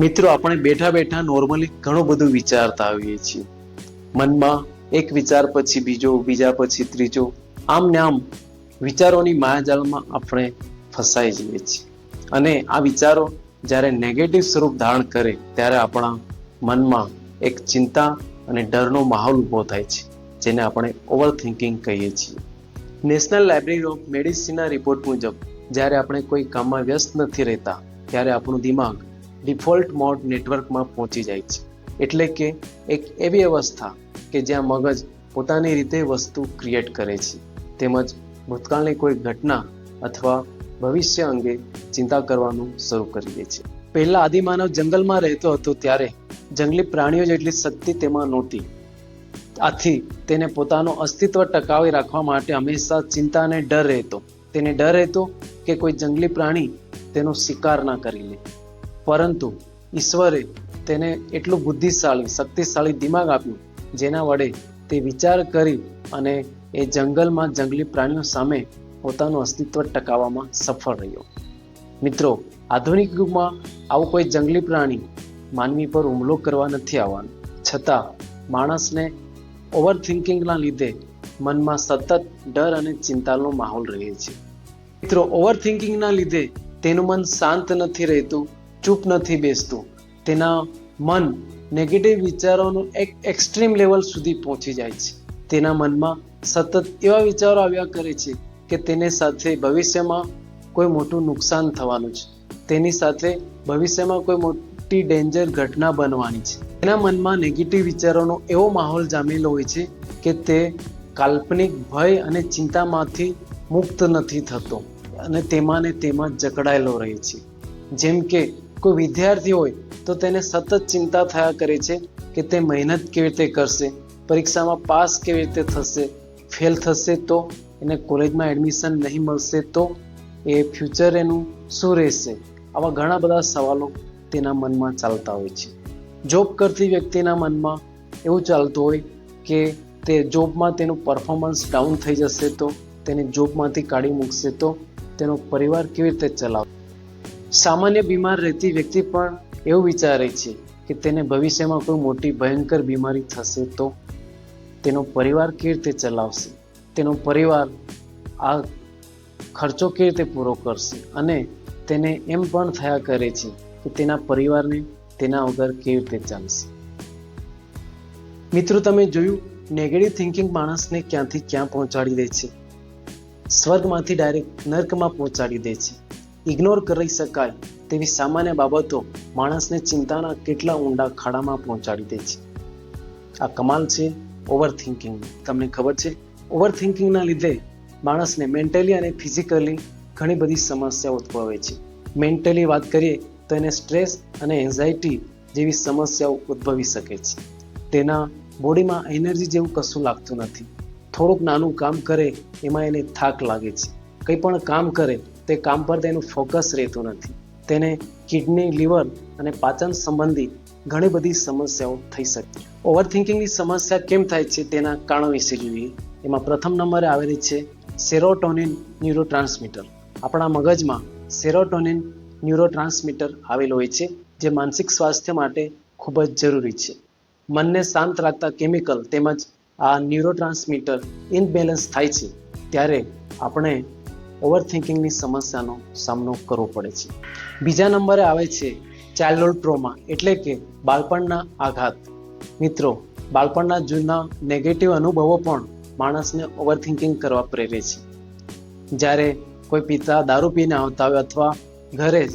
મિત્રો, આપણે બેઠા બેઠા નોર્મલી ઘણું બધું વિચારતા આવીએ છીએ. મનમાં એક વિચાર પછી બીજો, બીજા પછી ત્રીજો. આમ ને આમ વિચારોની માયાજાળમાં આપણે ફસાઈ જઈએ છીએ. અને આ વિચારો જ્યારે નેગેટિવ સ્વરૂપ ધારણ કરે, ત્યારે આપણા મનમાં એક ચિંતા અને ડરનો માહોલ ઊભો થાય છે, જેને આપણે ઓવર થિંકિંગ કહીએ છીએ. નેશનલ લાઇબ્રેરી ઓફ મેડિસિનના રિપોર્ટ મુજબ, જ્યારે આપણે કોઈ કામમાં વ્યસ્ત નથી રહેતા, ત્યારે આપણું દિમાગ ડિફોલ્ટ મોડ નેટવર્કમાં પહોંચી જાય છે. એટલે કે એક એવી અવસ્થા કે જ્યાં મગજ પોતાની રીતે વસ્તુ ક્રિએટ કરે છે. તેમજ ભૂતકાળની કોઈ ઘટના અથવા ભવિષ્ય અંગે ચિંતા કરવાનું શરૂ કરી દે છે. પહેલાં આદિમાનવ જંગલમાં રહેતો હતો ત્યારે જંગલી પ્રાણીઓ જેટલી શક્તિ તેમાં નહોતી. આથી તેને પોતાનું અસ્તિત્વ ટકાવી રાખવા માટે હંમેશા ચિંતા અને ડર રહેતો. તેને ડર રહેતો કે કોઈ જંગલી પ્રાણી તેનો શિકાર ના કરી લે. પરંતુ ઈશ્વરે તેને એટલું બુદ્ધિશાળી, શક્તિશાળી દિમાગ આપ્યું, જેના વડે તે વિચાર કરી અને એ જંગલમાં જંગલી પ્રાણીઓ સામે પોતાનું અસ્તિત્વ ટકાવવામાં સફળ રહ્યો. મિત્રો, આધુનિક યુગમાં આવું કોઈ જંગલી પ્રાણી માનવી પર હુમલો કરવા નથી આવવાનું. છતાં, માણસને ઓવર થિંકિંગના લીધે મનમાં સતત ડર અને ચિંતાનો માહોલ રહે છે. મિત્રો ઓવર થિંકિંગના લીધે તેનું મન શાંત નથી રહેતું ચૂપ નથી બેસતું. તેના મન નેગેટિવ વિચારોનું એક એક્સ્ટ્રીમ લેવલ સુધી પહોંચી જાય છે. તેના મનમાં સતત એવા વિચારો આવ્યા કરે છે કે તેને સાથે ભવિષ્યમાં કોઈ મોટું નુકસાન થવાનું છે. તેની સાથે ભવિષ્યમાં કોઈ મોટી ડેન્જર ઘટના બનવાની છે. તેના મનમાં નેગેટિવ વિચારોનો એવો માહોલ જામેલો હોય છે કે તે કાલ્પનિક ભય અને ચિંતામાંથી મુક્ત નથી થતો અને તેમાં ને તેમાં જકડાયેલો રહે છે. જેમ કે કોઈ વિદ્યાર્થી હોય તો તેને સતત ચિંતા થયા કરે છે કે તે મહેનત કેવી રીતે કરશે, પરીક્ષામાં પાસ કેવી રીતે થશે, ફેલ થશે તો એને કોલેજમાં એડમિશન નહીં મળશે તો એ ફ્યુચર એનું શું રહેશે? આવા ઘણા બધા સવાલો તેના મનમાં ચાલતા હોય છે. જોબ કરતી વ્યક્તિના મનમાં એવું ચાલતું હોય કે તે જોબમાં તેનું પરફોર્મન્સ ડાઉન થઈ જશે તો તેને જોબમાંથી કાઢી મૂકશે તો તેનો પરિવાર કેવી રીતે ચલાવશે? સામાન્ય બીમાર રહેતી વ્યક્તિ પણ એવું વિચારે છે કે તેને ભવિષ્યમાં કોઈ મોટી ભયંકર બીમારી થશે તો તેનો પરિવાર કેવી રીતે ચલાવશે? તેનો પરિવાર આ ખર્ચો કેવી રીતે પૂરો કરશે? અને તેને એમ પણ થયા કરે છે કે તેના પરિવારને તેના વગર કેવી રીતે ચાલશે? મિત્રો, તમે જોયું નેગેટિવ થિંકિંગ માણસને ક્યાંથી ક્યાં પહોંચાડી દે છે? સ્વર્ગમાંથી ડાયરેક્ટ નર્કમાં પહોંચાડી દે છે. ઇગ્નોર કરી શકાય તેવી સામાન્ય બાબતો માણસને ચિંતાના કેટલા ઊંડા ખાડામાં પહોંચાડી દે છે. આ કમાલ છે ઓવર થિંકિંગ તમને ખબર છે? ઓવર થિંકિંગના લીધે માણસને મેન્ટલી અને ફિઝિકલી ઘણી બધી સમસ્યાઓ ઉદ્ભવે છે. મેન્ટલી વાત કરીએ તો એને સ્ટ્રેસ અને એન્ઝાયટી જેવી સમસ્યાઓ ઉદ્ભવી શકે છે. તેના બોડીમાં એનર્જી જેવું કશું લાગતું નથી. થોડુંક નાનું કામ કરે એમાં એને થાક લાગે છે. કંઈ પણ કામ કરે તે કામ પર તેનું ફોકસ રહેતું નથી. તેને કિડની લીવર અને પાચન સંબંધી ઘણી બધી સમસ્યાઓ થઈ શકે ઓવર થિંકિંગની સમસ્યા કેમ થાય છે તેના કારણો વિશે જોઈએ. એમાં પ્રથમ નંબરે આવેલી છે સેરોટોનિન ન્યુરોટ્રાન્સમીટર આપણા મગજમાં સેરોટોનિન ન્યુરોટ્રાન્સમીટર આવેલો હોય છે, જે માનસિક સ્વાસ્થ્ય માટે ખૂબ જ જરૂરી છે. મનને શાંત રાખતા કેમિકલ તેમજ આ ન્યુરોટ્રાન્સમીટર ઇનબેલેન્સ થાય છે, ત્યારે આપણે ઓવર થિંકિંગની સમસ્યાનો સામનો કરવો પડે છે. બીજા નંબરે આવે છે ચાઇલ્ડહુડ ટ્રોમા એટલે કે બાળપણના આઘાત. મિત્રો, બાળપણના જૂના નેગેટિવ અનુભવો પણ માણસને ઓવરથિંકિંગ કરવા પ્રેરે છે. જ્યારે કોઈ પિતા દારૂ પીને આવતા હોય અથવા ઘરે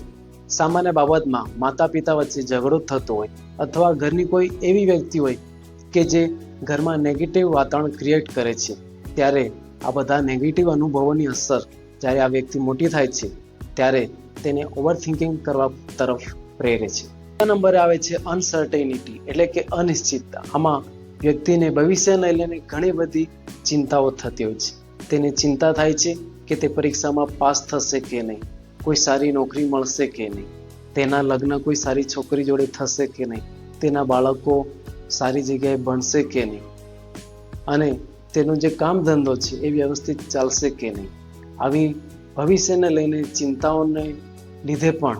સામાન્ય બાબતમાં માતા પિતા વચ્ચે ઝઘડો થતો હોય અથવા ઘરની કોઈ એવી વ્યક્તિ હોય કે જે ઘરમાં નેગેટિવ વાતાવરણ ક્રિએટ કરે છે, ત્યારે આ બધા નેગેટિવ અનુભવોની અસર જ્યારે આ વ્યક્તિ મોટી થાય છે, ત્યારે તેને ઓવર થિંકિંગ કરવા તરફ પ્રેરે છે. બીજા નંબરે આવે છે અનસર્ટેનિટી એટલે કે અનિશ્ચિતતા. આમાં વ્યક્તિને ભવિષ્યને લઈને ઘણી બધી ચિંતાઓ થતી હોય છે. તેને ચિંતા થાય છે કે તે પરીક્ષામાં પાસ થશે કે નહીં, કોઈ સારી નોકરી મળશે કે નહીં, તેના લગ્ન કોઈ સારી છોકરી જોડે થશે કે નહીં, તેના બાળકો સારી જગ્યાએ ભણશે કે નહીં, અને તેનો જે કામ ધંધો છે એ વ્યવસ્થિત ચાલશે કે નહીં. આવી ભવિષ્યને લઈને ચિંતાઓને લીધે પણ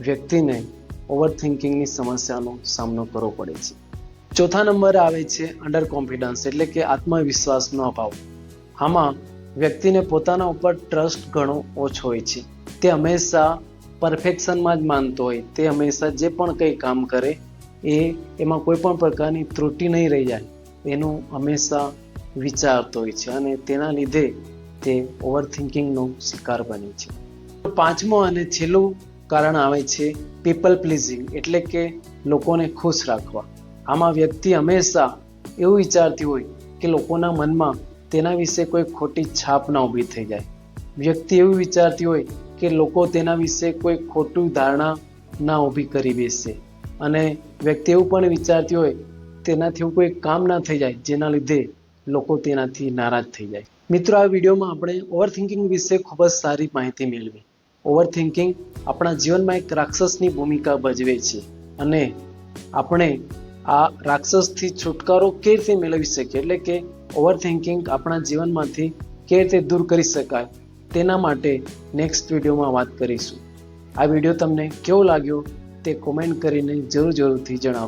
વ્યક્તિને ઓવર થિંકિંગની સમસ્યાનો સામનો કરવો પડે છે. ચોથા નંબરે આવે છે અંડર કોન્ફિડન્સ એટલે કે આત્મવિશ્વાસનો અભાવ. આમાં વ્યક્તિને પોતાના ઉપર ટ્રસ્ટ ઘણો ઓછો હોય છે. તે હંમેશા પરફેક્શનમાં જ માનતો હોય. તે હંમેશા જે પણ કંઈ કામ કરે, એ એમાં કોઈ પણ પ્રકારની ત્રુટિ નહીં રહી જાય. એનું હંમેશા વિચારતો હોય છે અને તેના લીધે તે ઓવરથિંકિંગનો શિકાર બને છે. પાંચમો અને છેલ્લું કારણ આવે છે પીપલ પ્લીઝિંગ એટલે કે લોકોને ખુશ રાખવા. આમાં વ્યક્તિ હંમેશા એવું વિચારતી હોય કે લોકોના મનમાં તેના વિશે કોઈ ખોટી છાપ ના ઊભી થઈ જાય. વ્યક્તિ એવું વિચારતી હોય કે લોકો તેના વિશે કોઈ ખોટું ધારણા ના ઊભી કરી બેસે. અને વ્યક્તિ એવું પણ વિચારતી હોય તેનાથી એવું કોઈ કામ ના થઈ જાય, જેના લીધે લોકો તેનાથી નારાજ થઈ જાય. મિત્રો, આ વિડીયોમાં આપણે ઓવર થિંકિંગ વિશે ખૂબ જ સારી માહિતી મેળવી. ઓવર થિંકિંગ આપણા જીવનમાં એક રાક્ષસની ભૂમિકા ભજવે છે અને આપણે આ રાક્ષસથી છુટકારો કેવી રીતે મેળવી શકીએ? એટલે કે ઓવર થિંકિંગ આપણા જીવનમાંથી કેવી રીતે દૂર કરી શકાય? તેના માટે નેક્સ્ટ વિડીયોમાં વાત કરીશું. આ વીડિયો તમને કેવો લાગ્યો તે કોમેન્ટ કરીને જરૂર જરૂરથી જણાવો.